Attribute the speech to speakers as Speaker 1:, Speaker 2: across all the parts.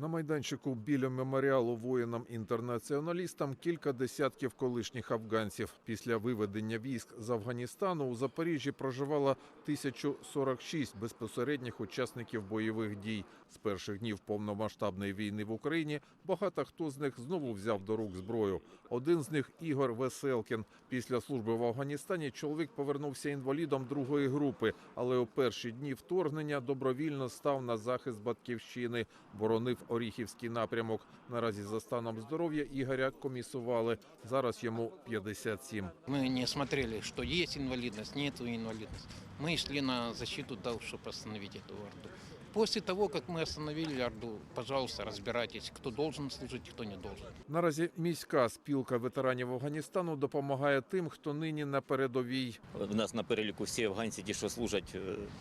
Speaker 1: На майданчику біля меморіалу воїнам-інтернаціоналістам кілька десятків колишніх афганців. Після виведення військ з Афганістану у Запоріжжі проживало 1046 безпосередніх учасників бойових дій. З перших днів повномасштабної війни в Україні багато хто з них знову взяв до рук зброю. Один з них Ігор Веселкін. Після служби в Афганістані чоловік повернувся інвалідом другої групи, але у перші дні вторгнення добровільно став на захист батьківщини, боронив Оріхівський напрямок. Наразі за станом здоров'я Ігоря комісували. Зараз йому 57.
Speaker 2: Мы не смотрели, что есть инвалидность, нету инвалидности. Мы шли на защиту того, чтобы остановить эту орду. После того, как мы остановили орду, пожалуйста, разбирайтесь, кто должен служить, кто не должен.
Speaker 1: Наразі міська спілка ветеранів Афганістану допомагає тим, хто нині на передовій.
Speaker 3: В нас на переліку всі афганці, ті, що служать е,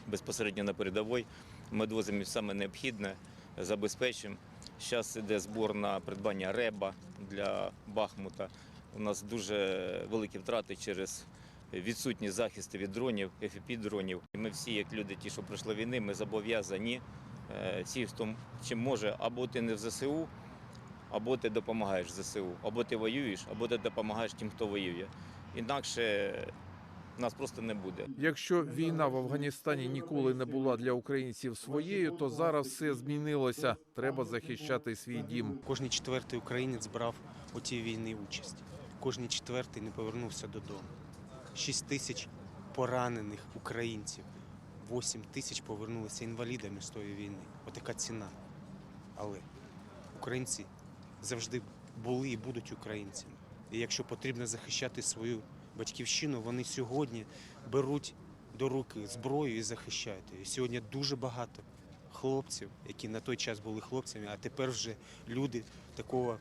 Speaker 3: безпосередньо на передовій. Ми довозимо саме необхідне, забезпечуємо. Зараз йде збор на придбання реба для Бахмута. У нас дуже великі втрати через відсутність захисту від дронів. І Ми всі, як люди, ті, що пройшли війни, ми зобов'язані е, всі, хто чим може, або ти не в ЗСУ, або ти допомагаєш ЗСУ, або ти воюєш, або ти допомагаєш тим, хто воює. Інакше нас просто не буде.
Speaker 1: Якщо війна в Афганістані ніколи не була для українців своєю, то зараз все змінилося. Треба захищати свій дім.
Speaker 4: Кожний четвертий українець брав у тій війні участь. Кожний четвертий не повернувся додому. Шість тисяч поранених українців, восім тисяч повернулися інвалідами з тої війни. Отака ціна. Але українці завжди були і будуть українцями. І якщо потрібно захищати свою батьківщину, вони сьогодні беруть до руки зброю і захищають. її. Сьогодні дуже багато хлопців, які на той час були хлопцями, а тепер вже люди такого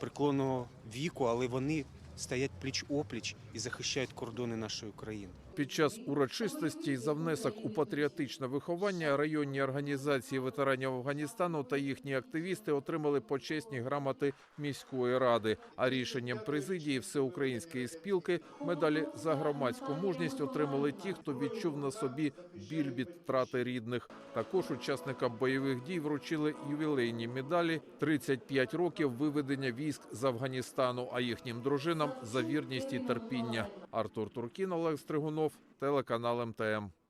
Speaker 4: преклонного віку, але вони стоять пліч опліч і захищають кордони нашої України.
Speaker 1: Під час урочистості за внесок у патріотичне виховання районні організації ветеранів Афганістану та їхні активісти отримали почесні грамоти міської ради. А рішенням президії всеукраїнської спілки медалі за громадську мужність отримали ті, хто відчув на собі біль від втрати рідних. Також учасникам бойових дій вручили ювілейні медалі 35 років виведення військ з Афганістану, а їхнім дружинам за вірність і терпіння. Артур Туркін, Олег Стригунов, телеканал МТМ.